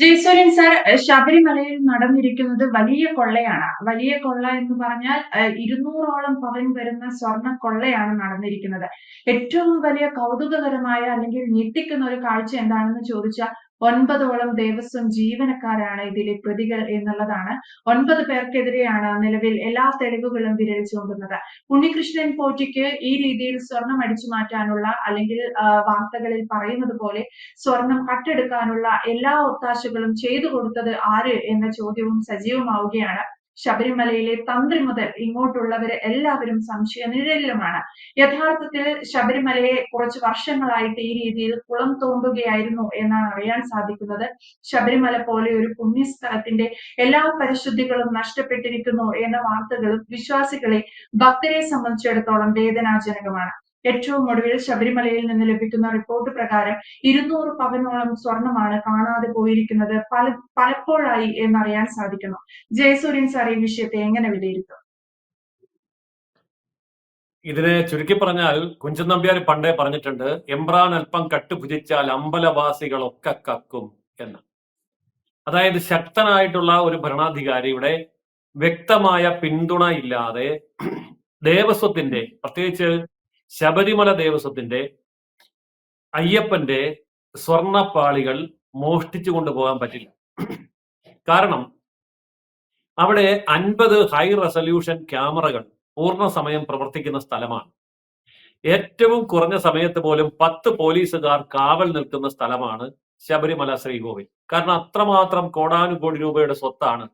Jayasuryan sir ശബരിമലയിൽ നടന്നിരിക്കുന്നത് വലിയ കൊള്ളയാണ്. വലിയ കൊള്ള എന്ന് പറഞ്ഞാൽ ഇരുന്നൂറോളം പവൻ വരുന്ന സ്വർണ കൊള്ളയാണ് നടന്നിരിക്കുന്നത്. ഏറ്റവും വലിയ കൗതുകകരമായ അല്ലെങ്കിൽ ഞെട്ടിക്കുന്ന ഒരു കാഴ്ച എന്താണെന്ന് ചോദിച്ചാൽ ഒൻപതോളം ദേവസ്വം ജീവനക്കാരാണ് ഇതിലെ പ്രതികൾ എന്നുള്ളതാണ്. ഒൻപത് പേർക്കെതിരെയാണ് നിലവിൽ എല്ലാ തെളിവുകളും വിരൽ ചൂണ്ടുന്നത് ഉണ്ണികൃഷ്ണൻ പോറ്റിക്ക് ഈ രീതിയിൽ സ്വർണം അടിച്ചു മാറ്റാനുള്ള അല്ലെങ്കിൽ വാർത്തകളിൽ പറയുന്നത് പോലെ സ്വർണം കട്ടെടുക്കാനുള്ള എല്ലാ ഒത്താശകളും ചെയ്തു കൊടുത്തത് ആര് എന്ന ചോദ്യവും സജീവമാവുകയാണ്. ശബരിമലയിലെ തന്ത്രി മുതൽ ഇങ്ങോട്ടുള്ളവര് എല്ലാവരും സംശയ നിഴലിലുമാണ്. യഥാർത്ഥത്തിൽ ശബരിമലയെ കുറച്ച് വർഷങ്ങളായിട്ട് ഈ രീതിയിൽ കുളം തോണ്ടുകയായിരുന്നു എന്നാണ് അറിയാൻ സാധിക്കുന്നത്. ശബരിമല പോലെ ഒരു പുണ്യസ്ഥലത്തിന്റെ എല്ലാ പരിശുദ്ധികളും നഷ്ടപ്പെട്ടിരിക്കുന്നു എന്ന വാർത്തകളും വിശ്വാസികളെ ഭക്തരെ സംബന്ധിച്ചിടത്തോളം വേദനാജനകമാണ്. ഏറ്റവും ഒടുവിൽ ശബരിമലയിൽ നിന്ന് ലഭിക്കുന്ന റിപ്പോർട്ട് പ്രകാരം ഇരുന്നൂറ് പവനോളം സ്വർണമാണ് കാണാതെ പോയിരിക്കുന്നത് പല പലപ്പോഴായി എന്നറിയാൻ സാധിക്കുന്നു. ജയസൂര്യൻ സാർ ഈ വിഷയത്തെ എങ്ങനെ വിലയിരുത്തും? ഇതിനെ ചുരുക്കി പറഞ്ഞാൽ കുഞ്ചൻ നമ്പ്യാർ പണ്ടേ പറഞ്ഞിട്ടുണ്ട് എംബ്രാൻ അല്പം കട്ടുഭുജിച്ചാൽ അമ്പലവാസികളൊക്കെ കക്കും എന്ന്. അതായത് ശക്തനായിട്ടുള്ള ഒരു ഭരണാധികാരിയുടെ വ്യക്തമായ പിന്തുണ ഇല്ലാതെ ദേവസ്വത്തിന്റെ പ്രത്യേകിച്ച് ശബരിമല ദേവസ്വത്തിന്റെ അയ്യപ്പന്റെ സ്വർണപ്പാളികൾ മോഷ്ടിച്ചു കൊണ്ടുപോകാൻ പറ്റില്ല. കാരണം അവിടെ അൻപത് ഹൈ റെസൊല്യൂഷൻ ക്യാമറകൾ പൂർണ സമയം പ്രവർത്തിക്കുന്ന സ്ഥലമാണ്. ഏറ്റവും കുറഞ്ഞ സമയത്ത് പോലും പത്ത് പോലീസുകാർ കാവൽ നിൽക്കുന്ന സ്ഥലമാണ് ശബരിമല ശ്രീകോവിൽ. കാരണം അത്രമാത്രം കോടാനുകോടി രൂപയുടെ സ്വത്താണ്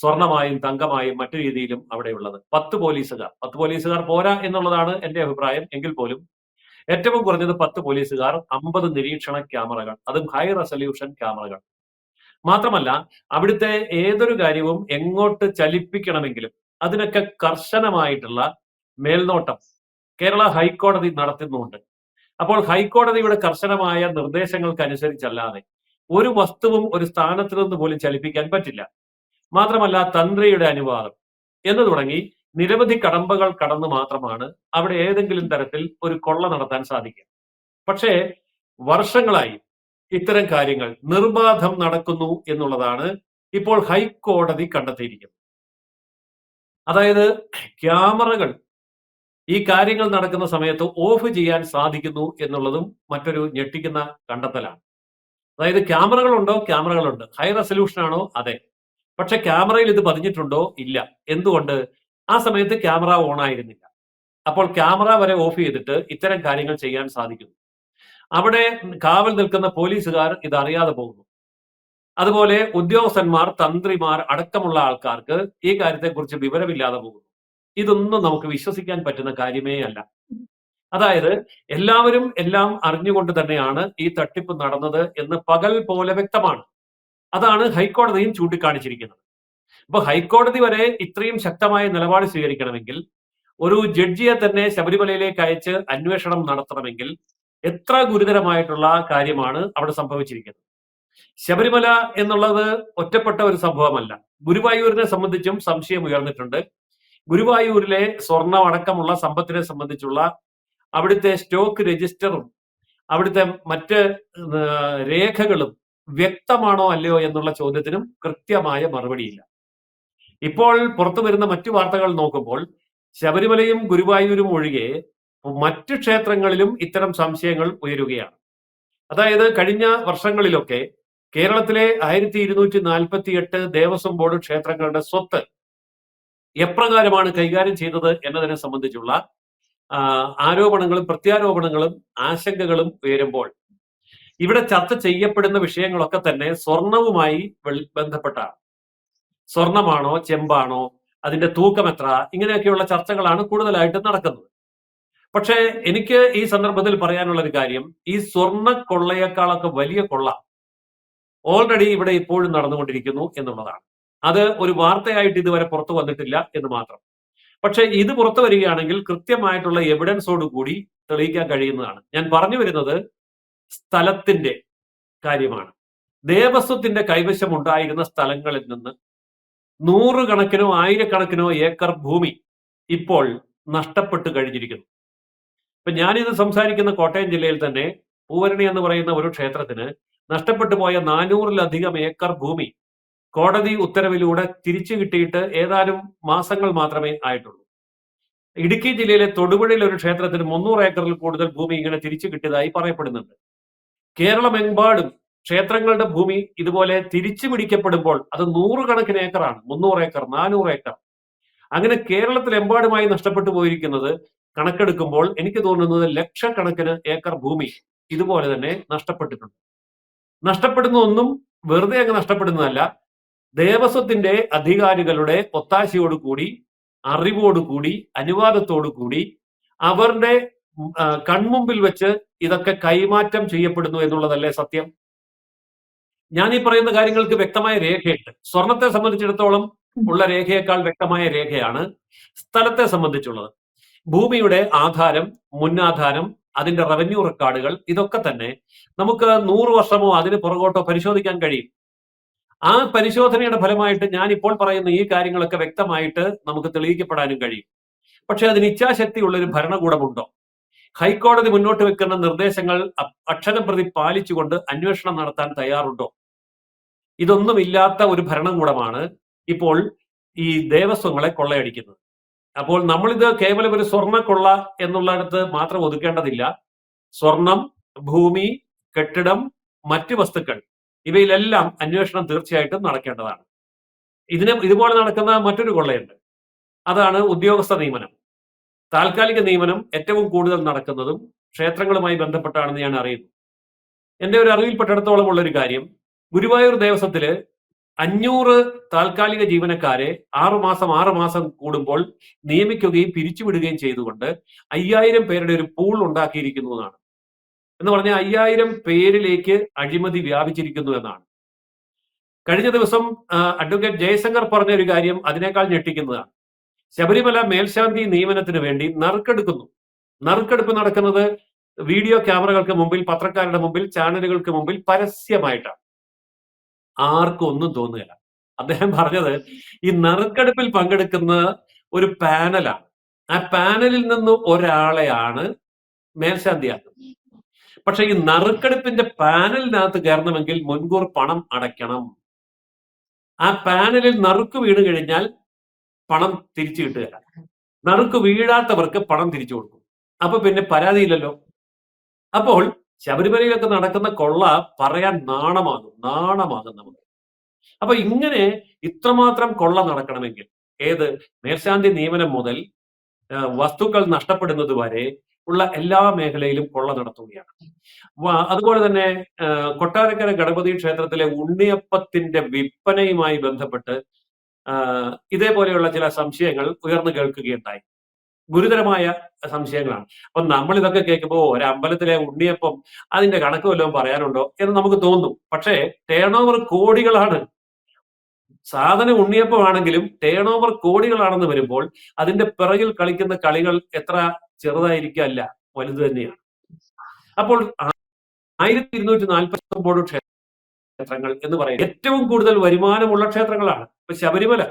സ്വർണമായും തങ്കമായും മറ്റു രീതിയിലും അവിടെയുള്ളത്. പത്ത് പോലീസുകാർ. പത്ത് പോലീസുകാർ പോരാ എന്നുള്ളതാണ് എന്റെ അഭിപ്രായം. എങ്കിൽ പോലും ഏറ്റവും കുറഞ്ഞത് പത്ത് പോലീസുകാർ അമ്പത് നിരീക്ഷണ ക്യാമറകൾ അതും ഹൈ റെസൊല്യൂഷൻ ക്യാമറകൾ. മാത്രമല്ല അവിടുത്തെ ഏതൊരു കാര്യവും എങ്ങോട്ട് ചലിപ്പിക്കണമെങ്കിലും അതിനൊക്കെ കർശനമായിട്ടുള്ള മേൽനോട്ടം കേരള ഹൈക്കോടതി നടത്തുന്നുണ്ട്. അപ്പോൾ ഹൈക്കോടതിയുടെ കർശനമായ നിർദ്ദേശങ്ങൾക്കനുസരിച്ചല്ലാതെ ഒരു വസ്തുവും ഒരു സ്ഥാനത്ത് നിന്ന് പോലും ചലിപ്പിക്കാൻ പറ്റില്ല. മാത്രമല്ല തന്ത്രിയുടെ അനുവാദം എന്ന് തുടങ്ങി നിരവധി കടമ്പകൾ കടന്നു മാത്രമാണ് അവിടെ ഏതെങ്കിലും തരത്തിൽ ഒരു കൊള്ള നടത്താൻ സാധിക്കുക. പക്ഷേ വർഷങ്ങളായി ഇത്തരം കാര്യങ്ങൾ നിർബാധം നടക്കുന്നു എന്നുള്ളതാണ് ഇപ്പോൾ ഹൈക്കോടതി കണ്ടെത്തിയിരിക്കുന്നത്. അതായത് ക്യാമറകൾ ഈ കാര്യങ്ങൾ നടക്കുന്ന സമയത്ത് ഓഫ് ചെയ്യാൻ സാധിക്കുന്നു എന്നുള്ളതും മറ്റൊരു ഞെട്ടിക്കുന്ന കണ്ടെത്തലാണ്. അതായത് ക്യാമറകളുണ്ടോ? ക്യാമറകളുണ്ട്. ഹൈ റെസൊല്യൂഷൻ ആണോ അതെ. പക്ഷെ ക്യാമറയിൽ ഇത് പതിഞ്ഞിട്ടുണ്ടോ? ഇല്ല. എന്തുകൊണ്ട്? ആ സമയത്ത് ക്യാമറ ഓൺ ആയിരുന്നില്ല അപ്പോൾ ക്യാമറ വരെ ഓഫ് ചെയ്തിട്ട് ഇത്തരം കാര്യങ്ങൾ ചെയ്യാൻ സാധിക്കുന്നു. അവിടെ കാവൽ നിൽക്കുന്ന പോലീസുകാർ ഇത് അറിയാതെ പോകുന്നു. അതുപോലെ ഉദ്യോഗസ്ഥന്മാർ തന്ത്രിമാർ അടക്കമുള്ള ആൾക്കാർക്ക് ഈ കാര്യത്തെക്കുറിച്ച് വിവരമില്ലാതെ പോകുന്നു. ഇതൊന്നും നമുക്ക് വിശ്വസിക്കാൻ പറ്റുന്ന കാര്യമേ അല്ല. അതായത് എല്ലാവരും എല്ലാം അറിഞ്ഞുകൊണ്ട് തന്നെയാണ് ഈ തട്ടിപ്പ് നടന്നത് എന്ന് പകൽ പോലെ വ്യക്തമാണ്. അതാണ് ഹൈക്കോടതിയും ചൂണ്ടിക്കാണിച്ചിരിക്കുന്നത്. അപ്പൊ ഹൈക്കോടതി വരെ ഇത്രയും ശക്തമായ നിലപാട് സ്വീകരിക്കണമെങ്കിൽ ഒരു ജഡ്ജിയെ തന്നെ ശബരിമലയിലേക്ക് അയച്ച് അന്വേഷണം നടത്തണമെങ്കിൽ എത്ര ഗുരുതരമായിട്ടുള്ള കാര്യമാണ് അവിടെ സംഭവിച്ചിരിക്കുന്നത്. ശബരിമല എന്നുള്ളത് ഒറ്റപ്പെട്ട ഒരു സംഭവമല്ല. ഗുരുവായൂരിനെ സംബന്ധിച്ചും സംശയം ഉയർന്നിട്ടുണ്ട്. ഗുരുവായൂരിലെ സ്വർണം അടക്കമുള്ള സമ്പത്തിനെ സംബന്ധിച്ചുള്ള അവിടുത്തെ സ്റ്റോക്ക് രജിസ്റ്ററും അവിടുത്തെ മറ്റ് രേഖകളും വ്യക്തമാണോ അല്ലയോ എന്നുള്ള ചോദ്യത്തിനും കൃത്യമായ മറുപടിയില്ല. ഇപ്പോൾ പുറത്തു വരുന്ന മറ്റു വാർത്തകൾ നോക്കുമ്പോൾ ശബരിമലയും ഗുരുവായൂരും ഒഴികെ മറ്റു ക്ഷേത്രങ്ങളിലും ഇത്തരം സംശയങ്ങൾ ഉയരുകയാണ്. അതായത് കഴിഞ്ഞ വർഷങ്ങളിലൊക്കെ കേരളത്തിലെ ആയിരത്തി ഇരുന്നൂറ്റി നാൽപ്പത്തി എട്ട് ദേവസ്വം ബോർഡ് ക്ഷേത്രങ്ങളുടെ സ്വത്ത് എപ്രകാരമാണ് കൈകാര്യം ചെയ്തത് എന്നതിനെ സംബന്ധിച്ചുള്ള ആരോപണങ്ങളും പ്രത്യാരോപണങ്ങളും ആശങ്കകളും ഉയരുമ്പോൾ ഇവിടെ ചർച്ച ചെയ്യപ്പെടുന്ന വിഷയങ്ങളൊക്കെ തന്നെ സ്വർണവുമായി ബന്ധപ്പെട്ടാണ്. സ്വർണമാണോ ചെമ്പാണോ അതിന്റെ തൂക്കം എത്ര ഇങ്ങനെയൊക്കെയുള്ള ചർച്ചകളാണ് കൂടുതലായിട്ട് നടക്കുന്നത്. പക്ഷേ എനിക്ക് ഈ സന്ദർഭത്തിൽ പറയാനുള്ള ഒരു കാര്യം ഈ സ്വർണ കൊള്ളയേക്കാളൊക്കെ വലിയ കൊള്ള ഓൾറെഡി ഇവിടെ ഇപ്പോഴും നടന്നുകൊണ്ടിരിക്കുന്നു എന്നുള്ളതാണ്. അത് ഒരു വാർത്തയായിട്ട് ഇതുവരെ പുറത്തു വന്നിട്ടില്ല എന്ന് മാത്രം. പക്ഷെ ഇത് പുറത്തു വരികയാണെങ്കിൽ കൃത്യമായിട്ടുള്ള എവിഡൻസോട് കൂടി തെളിയിക്കാൻ കഴിയുന്നതാണ്. ഞാൻ പറഞ്ഞു വരുന്നത് സ്ഥലത്തിന്റെ കാര്യമാണ്. ദേവസ്വത്തിന്റെ കൈവശം ഉണ്ടായിരുന്ന സ്ഥലങ്ങളിൽ നിന്ന് നൂറുകണക്കിനോ ആയിരക്കണക്കിനോ ഏക്കർ ഭൂമി ഇപ്പോൾ നഷ്ടപ്പെട്ടു കഴിഞ്ഞിരിക്കുന്നു. ഇപ്പൊ ഞാനിത് സംസാരിക്കുന്ന കോട്ടയം ജില്ലയിൽ തന്നെ പൂവരണി എന്ന് പറയുന്ന ഒരു ക്ഷേത്രത്തിന് നഷ്ടപ്പെട്ടു പോയ നാനൂറിലധികം ഏക്കർ ഭൂമി കോടതി ഉത്തരവിലൂടെ തിരിച്ചു കിട്ടിയിട്ട് ഏതാനും മാസങ്ങൾ മാത്രമേ ആയിട്ടുള്ളൂ. ഇടുക്കി ജില്ലയിലെ തൊടുപുഴയിലെ ഒരു ക്ഷേത്രത്തിന് മുന്നൂറ് ഏക്കറിൽ കൂടുതൽ ഭൂമി ഇങ്ങനെ തിരിച്ചു കിട്ടിയതായി പറയപ്പെടുന്നുണ്ട്. കേരളമെമ്പാടും ക്ഷേത്രങ്ങളുടെ ഭൂമി ഇതുപോലെ തിരിച്ചു പിടിക്കപ്പെടുമ്പോൾ അത് നൂറുകണക്കിന് ഏക്കറാണ് മുന്നൂറ് ഏക്കർ നാനൂറ് ഏക്കർ. അങ്ങനെ കേരളത്തിലെമ്പാടുമായി നഷ്ടപ്പെട്ടു പോയിരിക്കുന്നത് കണക്കെടുക്കുമ്പോൾ എനിക്ക് തോന്നുന്നത് ലക്ഷക്കണക്കിന് ഏക്കർ ഭൂമി ഇതുപോലെ തന്നെ നഷ്ടപ്പെട്ടിട്ടുണ്ട്. നഷ്ടപ്പെടുന്ന ഒന്നും വെറുതെ അങ്ങ് നഷ്ടപ്പെടുന്നതല്ല ദേവസ്വത്തിന്റെ അധികാരികളുടെ ഒത്താശയോടുകൂടി അറിവോടുകൂടി അനുവാദത്തോടുകൂടി അവരുടെ കൺമുമ്പിൽ വെച്ച് ഇതൊക്കെ കൈമാറ്റം ചെയ്യപ്പെടുന്നു എന്നുള്ളതല്ലേ സത്യം? ഞാൻ ഈ പറയുന്ന കാര്യങ്ങൾക്ക് വ്യക്തമായ രേഖയുണ്ട്. സ്വർണത്തെ സംബന്ധിച്ചിടത്തോളം ഉള്ള രേഖയേക്കാൾ വ്യക്തമായ രേഖയാണ് സ്ഥലത്തെ സംബന്ധിച്ചുള്ളത്. ഭൂമിയുടെ ആധാരം മുന്നാധാരം അതിന്റെ റവന്യൂ റെക്കോർഡുകൾ ഇതൊക്കെ തന്നെ നമുക്ക് നൂറ് വർഷമോ അതിന് പുറകോട്ടോ പരിശോധിക്കാൻ കഴിയും. ആ പരിശോധനയുടെ ഫലമായിട്ട് ഞാൻ ഇപ്പോൾ പറയുന്ന ഈ കാര്യങ്ങളൊക്കെ വ്യക്തമായിട്ട് നമുക്ക് തെളിയിക്കപ്പെടാനും കഴിയും. പക്ഷെ അതിന് ഇച്ഛാശക്തിയുള്ള ഒരു ഭരണകൂടമുണ്ടോ? ഹൈക്കോടതി മുന്നോട്ട് വെക്കുന്ന നിർദ്ദേശങ്ങൾ അക്ഷരം പ്രതി പാലിച്ചുകൊണ്ട് അന്വേഷണം നടത്താൻ തയ്യാറുണ്ടോ? ഇതൊന്നുമില്ലാത്ത ഒരു ഭരണകൂടമാണ് ഇപ്പോൾ ഈ ദേവസ്വങ്ങളെ കൊള്ളയടിക്കുന്നത്. അപ്പോൾ നമ്മളിത് കേവലം ഒരു സ്വർണ കൊള്ള എന്നുള്ളിടത്ത് മാത്രം ഒതുക്കേണ്ടതില്ല. സ്വർണം ഭൂമി കെട്ടിടം മറ്റ് വസ്തുക്കൾ ഇവയിലെല്ലാം അന്വേഷണം തീർച്ചയായിട്ടും നടക്കേണ്ടതാണ്. ഇതിനെ ഇതുപോലെ നടക്കുന്ന മറ്റൊരു കൊള്ളയുണ്ട്. അതാണ് ഉദ്യോഗസ്ഥ നിയമനം. താൽക്കാലിക നിയമനം ഏറ്റവും കൂടുതൽ നടക്കുന്നതും ക്ഷേത്രങ്ങളുമായി ബന്ധപ്പെട്ടാണെന്ന് ഞാൻ അറിയുന്നു. എന്റെ ഒരു അറിവിൽപ്പെട്ടിടത്തോളം ഉള്ള ഒരു കാര്യം. ഗുരുവായൂർ ദേവസ്വത്തിൽ അഞ്ഞൂറ് താൽക്കാലിക ജീവനക്കാരെ ആറുമാസം ആറുമാസം കൂടുമ്പോൾ നിയമിക്കുകയും പിരിച്ചുവിടുകയും ചെയ്തുകൊണ്ട് അയ്യായിരം പേരുടെ ഒരു പൂൾ ഉണ്ടാക്കിയിരിക്കുന്നു എന്നാണ് എന്ന് പറഞ്ഞാൽ അയ്യായിരം പേരിലേക്ക് അഴിമതി വ്യാപിച്ചിരിക്കുന്നു എന്നാണ്. കഴിഞ്ഞ ദിവസം അഡ്വക്കേറ്റ് ജയശങ്കർ പറഞ്ഞ ഒരു കാര്യം അതിനേക്കാൾ ഞെട്ടിക്കുന്നതാണ്. ശബരിമല മേൽശാന്തി നിയമനത്തിന് വേണ്ടി നറുക്കെടുക്കുന്നു. നറുക്കെടുപ്പ് നടക്കുന്നത് വീഡിയോ ക്യാമറകൾക്ക് മുമ്പിൽ പത്രക്കാരുടെ മുമ്പിൽ ചാനലുകൾക്ക് മുമ്പിൽ പരസ്യമായിട്ടാണ്. ആർക്കും ഒന്നും തോന്നുകയില്ല. അദ്ദേഹം പറഞ്ഞത് ഈ നറുക്കെടുപ്പിൽ പങ്കെടുക്കുന്ന ഒരു പാനലാണ്. ആ പാനലിൽ നിന്ന് ഒരാളെയാണ് മേൽശാന്തിയാക്കുന്നത്. പക്ഷെ ഈ നറുക്കെടുപ്പിന്റെ പാനലിനകത്ത് കയറണമെങ്കിൽ മുൻകൂർ പണം അടയ്ക്കണം. ആ പാനലിൽ നറുക്ക് വീണ് കഴിഞ്ഞാൽ പണം തിരിച്ചു കിട്ടുക. നറുക്ക് വീഴാത്തവർക്ക് പണം തിരിച്ചു കൊടുക്കും. അപ്പൊ പിന്നെ പരാതിയില്ലല്ലോ. അപ്പോൾ ശബരിമലയിലൊക്കെ നടക്കുന്ന കൊള്ള പറയാൻ നാണമാകും. നാണമാകും നമുക്ക്. അപ്പൊ ഇങ്ങനെ ഇത്രമാത്രം കൊള്ള നടക്കണമെങ്കിൽ ഏത്? മേൽശാന്തി നിയമനം മുതൽ വസ്തുക്കൾ നഷ്ടപ്പെടുന്നത് വരെ ഉള്ള എല്ലാ മേഖലയിലും കൊള്ള നടത്തുകയാണ്. അതുപോലെ തന്നെ കൊട്ടാരക്കര ഗണപതി ക്ഷേത്രത്തിലെ ഉണ്ണിയപ്പത്തിന്റെ വിൽപ്പനയുമായി ബന്ധപ്പെട്ട് ഇതേപോലെയുള്ള ചില സംശയങ്ങൾ ഉയർന്നു കേൾക്കുകയുണ്ടായി. ഗുരുതരമായ സംശയങ്ങളാണ്. അപ്പൊ നമ്മൾ ഇതൊക്കെ കേൾക്കുമ്പോൾ ഒരു അമ്പലത്തിലെ ഉണ്ണിയപ്പം അതിന്റെ കണക്ക് വല്ലതും പറയാനുണ്ടോ എന്ന് നമുക്ക് തോന്നും. പക്ഷേ ടേൺ ഓവർ കോടികളാണ്. സാധനം ഉണ്ണിയപ്പമാണെങ്കിലും ടേൺ ഓവർ കോടികളാണെന്ന് വരുമ്പോൾ അതിന്റെ പിറകിൽ കളിക്കുന്ന കളികൾ എത്ര ചെറുതായിരിക്കല്ല വലുത് തന്നെയാണ്. അപ്പോൾ ആയിരത്തി ഇരുന്നൂറ്റി നാൽപ്പത്തി ഒമ്പത് ക്ഷേത്രങ്ങൾ എന്ന് പറയുന്നത് ഏറ്റവും കൂടുതൽ വരുമാനമുള്ള ക്ഷേത്രങ്ങളാണ്. ഇപ്പൊ ശബരിമല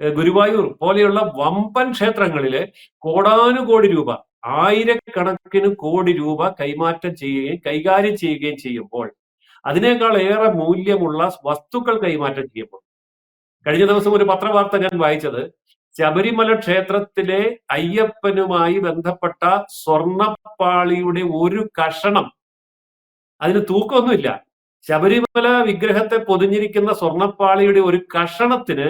ഗുരുവായൂർ പോലെയുള്ള വമ്പൻ ക്ഷേത്രങ്ങളിൽ കോടാനുകോടി രൂപ ആയിരക്കണക്കിന് കോടി രൂപ കൈമാറ്റം ചെയ്യുകയും കൈകാര്യം ചെയ്യുകയും ചെയ്യുമ്പോൾ അതിനേക്കാൾ ഏറെ മൂല്യമുള്ള വസ്തുക്കൾ കൈമാറ്റം ചെയ്യുമ്പോൾ. കഴിഞ്ഞ ദിവസം ഒരു പത്രവാർത്ത ഞാൻ വായിച്ചത്. ശബരിമല ക്ഷേത്രത്തിലെ അയ്യപ്പനുമായി ബന്ധപ്പെട്ട സ്വർണപ്പാളിയുടെ ഒരു കഷണം. അതിന് തൂക്കമൊന്നുമില്ല. ശബരിമല വിഗ്രഹത്തെ പൊതിഞ്ഞിരിക്കുന്ന സ്വർണപ്പാളിയുടെ ഒരു കഷണത്തിന്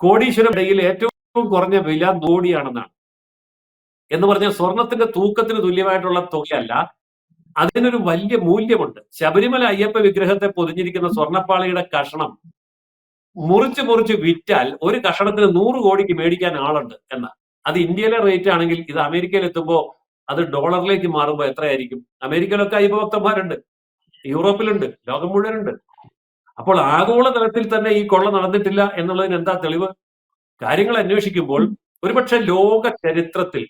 കോടീശ്വരം ഇടയിൽ ഏറ്റവും കുറഞ്ഞ വില നോടിയാണെന്നാണ്. എന്ന് പറഞ്ഞാൽ സ്വർണത്തിന്റെ തൂക്കത്തിന് തുല്യമായിട്ടുള്ള തുകയല്ല അതിനൊരു വലിയ മൂല്യമുണ്ട്. ശബരിമല അയ്യപ്പ വിഗ്രഹത്തെ പൊതിഞ്ഞിരിക്കുന്ന സ്വർണപ്പാളിയുടെ കഷണം മുറിച്ച് മുറിച്ച് വിറ്റാൽ ഒരു കഷണത്തിന് നൂറ് കോടിക്ക് മേടിക്കാൻ ആളുണ്ട് എന്ന. അത് ഇന്ത്യയിലെ റേറ്റ് ആണെങ്കിൽ ഇത് അമേരിക്കയിൽ എത്തുമ്പോൾ അത് ഡോളറിലേക്ക് മാറുമ്പോൾ എത്രയായിരിക്കും? അമേരിക്കയിലൊക്കെ അയ്യഭക്തന്മാരുണ്ട് യൂറോപ്പിലുണ്ട് ലോകം മുഴുവനുണ്ട്. അപ്പോൾ ആഗോള തലത്തിൽ തന്നെ ഈ കൊള്ള നടന്നിട്ടില്ല എന്നുള്ളതിന് എന്താ തെളിവ്? കാര്യങ്ങൾ അന്വേഷിക്കുമ്പോൾ ഒരുപക്ഷെ ലോക ചരിത്രത്തിൽ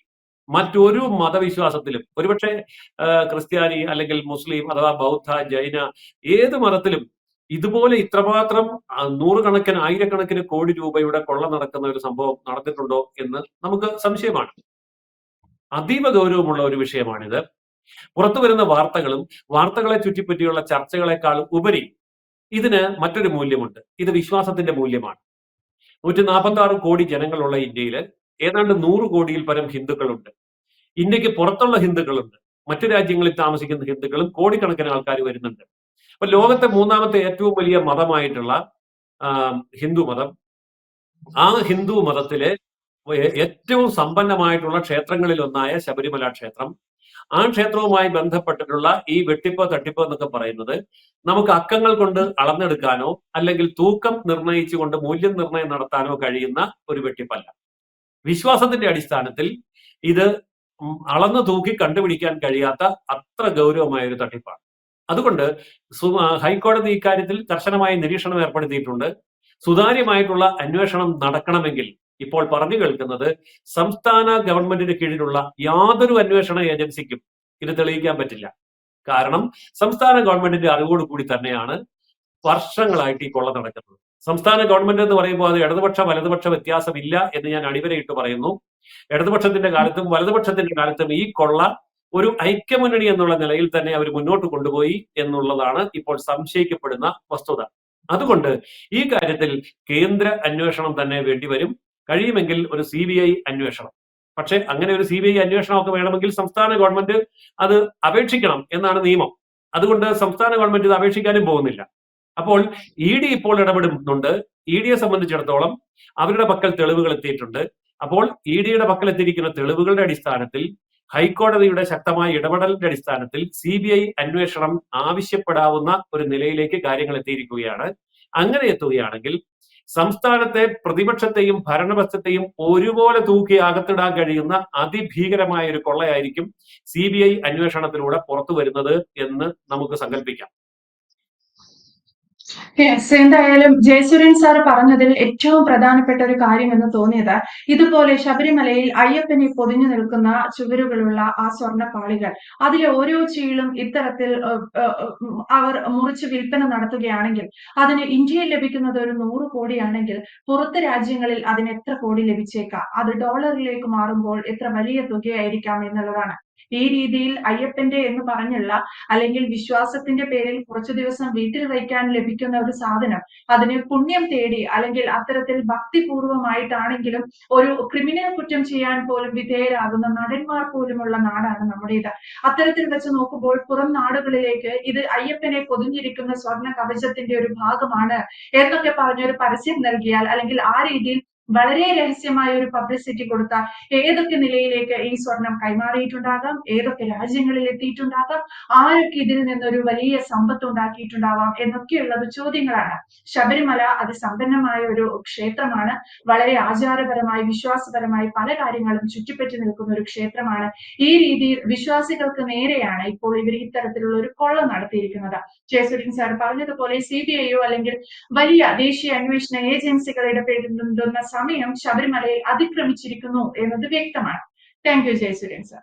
മറ്റൊരു മതവിശ്വാസത്തിലും ഒരുപക്ഷെ ക്രിസ്ത്യാനി അല്ലെങ്കിൽ മുസ്ലിം അഥവാ ബൗദ്ധ ജൈന ഏത് മതത്തിലും ഇതുപോലെ ഇത്രമാത്രം നൂറുകണക്കിന് ആയിരക്കണക്കിന് കോടി രൂപയുടെ കൊള്ള നടക്കുന്ന ഒരു സംഭവം നടന്നിട്ടുണ്ടോ എന്ന് നമുക്ക് സംശയമാണ്. അതീവ ഗൗരവമുള്ള ഒരു വിഷയമാണിത്. പുറത്തു വരുന്ന വാർത്തകളും വാർത്തകളെ ചുറ്റിപ്പറ്റിയുള്ള ചർച്ചകളെക്കാളും ഉപരി ഇതിന് മറ്റൊരു മൂല്യമുണ്ട്. ഇത് വിശ്വാസത്തിന്റെ മൂല്യമാണ്. നൂറ്റി നാൽപ്പത്തി ആറ് കോടി ജനങ്ങളുള്ള ഇന്ത്യയിൽ ഏതാണ്ട് നൂറ് കോടിയിൽ പരം ഹിന്ദുക്കളുണ്ട്. ഇന്ത്യയ്ക്ക് പുറത്തുള്ള ഹിന്ദുക്കളുണ്ട്. മറ്റു രാജ്യങ്ങളിൽ താമസിക്കുന്ന ഹിന്ദുക്കളും കോടിക്കണക്കിന് ആൾക്കാർ വരുന്നുണ്ട്. അപ്പൊ ലോകത്തെ മൂന്നാമത്തെ ഏറ്റവും വലിയ മതമായിട്ടുള്ള ഹിന്ദു മതം ആ ഹിന്ദു മതത്തിലെ ഏറ്റവും സമ്പന്നമായിട്ടുള്ള ക്ഷേത്രങ്ങളിൽ ഒന്നായ ശബരിമല ക്ഷേത്രം ആ ക്ഷേത്രവുമായി ബന്ധപ്പെട്ടിട്ടുള്ള ഈ വെട്ടിപ്പ് തട്ടിപ്പ് എന്നൊക്കെ പറയുന്നത് നമുക്ക് അക്കങ്ങൾ കൊണ്ട് അളന്നെടുക്കാനോ അല്ലെങ്കിൽ തൂക്കം നിർണയിച്ചുകൊണ്ട് മൂല്യം നിർണയം നടത്താനോ കഴിയുന്ന ഒരു വെട്ടിപ്പല്ല. വിശ്വാസത്തിന്റെ അടിസ്ഥാനത്തിൽ ഇത് അളന്നു തൂക്കി കണ്ടുപിടിക്കാൻ കഴിയാത്ത അത്ര ഗൗരവമായ ഒരു തട്ടിപ്പാണ്. അതുകൊണ്ട് ഹൈക്കോടതി ഇക്കാര്യത്തിൽ കർശനമായ നിരീക്ഷണം ഏർപ്പെടുത്തിയിട്ടുണ്ട്. സുതാര്യമായിട്ടുള്ള അന്വേഷണം നടക്കണമെങ്കിൽ ഇപ്പോൾ പറഞ്ഞു കേൾക്കുന്നത് സംസ്ഥാന ഗവൺമെന്റിന് കീഴിലുള്ള യാതൊരു അന്വേഷണ ഏജൻസിക്കും ഇത് തെളിയിക്കാൻ പറ്റില്ല. കാരണം സംസ്ഥാന ഗവൺമെന്റിന്റെ അറിവോട് കൂടി തന്നെയാണ് വർഷങ്ങളായിട്ട് ഈ കൊള്ള നടക്കുന്നത്. സംസ്ഥാന ഗവൺമെന്റ് എന്ന് പറയുമ്പോൾ അത് ഇടതുപക്ഷ വലതുപക്ഷ വ്യത്യാസമില്ല എന്ന് ഞാൻ അടിവരയിട്ട് പറയുന്നു. ഇടതുപക്ഷത്തിന്റെ കാലത്തും വലതുപക്ഷത്തിന്റെ കാലത്തും ഈ കൊള്ള ഒരു ഐക്യമുന്നണി എന്നുള്ള നിലയിൽ തന്നെ അവർ മുന്നോട്ട് കൊണ്ടുപോയി എന്നുള്ളതാണ് ഇപ്പോൾ സംശയിക്കപ്പെടുന്ന വസ്തുത. അതുകൊണ്ട് ഈ കാര്യത്തിൽ കേന്ദ്ര അന്വേഷണം തന്നെ വേണ്ടിവരും. കഴിയുമെങ്കിൽ ഒരു സി ബി ഐ അന്വേഷണം. പക്ഷേ അങ്ങനെ ഒരു സി ബി ഐ അന്വേഷണമൊക്കെ വേണമെങ്കിൽ സംസ്ഥാന ഗവൺമെന്റ് അത് അപേക്ഷിക്കണം എന്നാണ് നിയമം. അതുകൊണ്ട് സംസ്ഥാന ഗവൺമെന്റ് ഇത് അപേക്ഷിക്കാനും പോകുന്നില്ല. അപ്പോൾ ഇ ഡി ഇപ്പോൾ ഇടപെടുന്നുണ്ട്. ഇ ഡിയെ സംബന്ധിച്ചിടത്തോളം അവരുടെ പക്കൽ തെളിവുകൾ എത്തിയിട്ടുണ്ട്. അപ്പോൾ ഇ ഡിയുടെ പക്കൽ എത്തിയിരിക്കുന്ന തെളിവുകളുടെ അടിസ്ഥാനത്തിൽ ഹൈക്കോടതിയുടെ ശക്തമായ ഇടപെടലിന്റെ അടിസ്ഥാനത്തിൽ സി ബി ഐ അന്വേഷണം ആവശ്യപ്പെടാവുന്ന ഒരു നിലയിലേക്ക് കാര്യങ്ങൾ എത്തിയിരിക്കുകയാണ്. അങ്ങനെ എത്തുകയാണെങ്കിൽ സംസ്ഥാനത്തെ പ്രതിപക്ഷത്തെയും ഭരണപക്ഷത്തെയും ഒരുപോലെ തൂക്കി അകത്തിടാൻ കഴിയുന്ന അതിഭീകരമായ ഒരു കൊള്ളയായിരിക്കും സി ബി ഐ അന്വേഷണത്തിലൂടെ പുറത്തു വരുന്നത് എന്ന് നമുക്ക് സങ്കല്പിക്കാം. യെസ് എന്തായാലും ജയസുരൻ സാർ പറഞ്ഞതിൽ ഏറ്റവും പ്രധാനപ്പെട്ട ഒരു കാര്യം എന്ന് തോന്നിയത് ഇതുപോലെ ശബരിമലയിൽ അയ്യപ്പനെ പൊതിഞ്ഞു നിൽക്കുന്ന ചുവരുകളുള്ള ആ സ്വർണപ്പാളികൾ. അതിലെ ഓരോ ചീളും ഇത്തരത്തിൽ അവർ മുറിച്ച് വിൽപ്പന നടത്തുകയാണെങ്കിൽ അതിന് ഇന്ത്യയിൽ ലഭിക്കുന്നത് ഒരു നൂറ് കോടിയാണെങ്കിൽ പുറത്ത് രാജ്യങ്ങളിൽ അതിന് എത്ര കോടി ലഭിച്ചേക്കാം? അത് ഡോളറിലേക്ക് മാറുമ്പോൾ എത്ര വലിയ തുകയായിരിക്കാം എന്നുള്ളതാണ്. ഈ രീതിയിൽ അയ്യപ്പന്റെ എന്ന് പറഞ്ഞുള്ള അല്ലെങ്കിൽ വിശ്വാസത്തിന്റെ പേരിൽ കുറച്ചു ദിവസം വീട്ടിൽ വയ്ക്കാൻ ലഭിക്കുന്ന ഒരു സാധനം അതിന് പുണ്യം തേടി അല്ലെങ്കിൽ അത്തരത്തിൽ ഭക്തിപൂർവമായിട്ടാണെങ്കിലും ഒരു ക്രിമിനൽ കുറ്റം ചെയ്യാൻ പോലും വിധേയരാകുന്ന നടന്മാർ പോലുമുള്ള നാടാണ് നമ്മുടേത് അത്തരത്തിൽ വെച്ച് നോക്കുമ്പോൾ പുറം നാടുകളിലേക്ക് ഇത് അയ്യപ്പനെ പൊതിഞ്ഞിരിക്കുന്ന സ്വർണ കവചത്തിന്റെ ഒരു ഭാഗമാണ് എന്നൊക്കെ പറഞ്ഞൊരു പരസ്യം നൽകിയാൽ അല്ലെങ്കിൽ ആ രീതിയിൽ വളരെ രഹസ്യമായ ഒരു പബ്ലിസിറ്റി കൊടുത്ത ഏതൊക്കെ നിലയിലേക്ക് ഈ സ്വർണം കൈമാറിയിട്ടുണ്ടാകാം? ഏതൊക്കെ രാജ്യങ്ങളിൽ എത്തിയിട്ടുണ്ടാകാം? ആരൊക്കെ ഇതിൽ നിന്നൊരു വലിയ സമ്പത്ത് ഉണ്ടാക്കിയിട്ടുണ്ടാവാം എന്നൊക്കെയുള്ളത് ചോദ്യങ്ങളാണ്. ശബരിമല അത് സമ്പന്നമായ ഒരു ക്ഷേത്രമാണ്. വളരെ ആചാരപരമായി വിശ്വാസപരമായി പല കാര്യങ്ങളും ചുറ്റിപ്പറ്റി നിൽക്കുന്ന ഒരു ക്ഷേത്രമാണ്. ഈ രീതിയിൽ വിശ്വാസികൾക്ക് നേരെയാണ് ഇപ്പോൾ ഇവർ ഇത്തരത്തിലുള്ള ഒരു കൊള്ള നടത്തിയിരിക്കുന്നത്. ജയസുരൻ സാർ പറഞ്ഞതുപോലെ സി ബി ഐയോ അല്ലെങ്കിൽ വലിയ ദേശീയ അന്വേഷണ ഏജൻസികൾ ഇടപെടുന്ന സമയം ശബരിമലയിൽ അതിക്രമിച്ചിരിക്കുന്നു എന്നത് വ്യക്തമാണ്. Thank you Jayasuran sir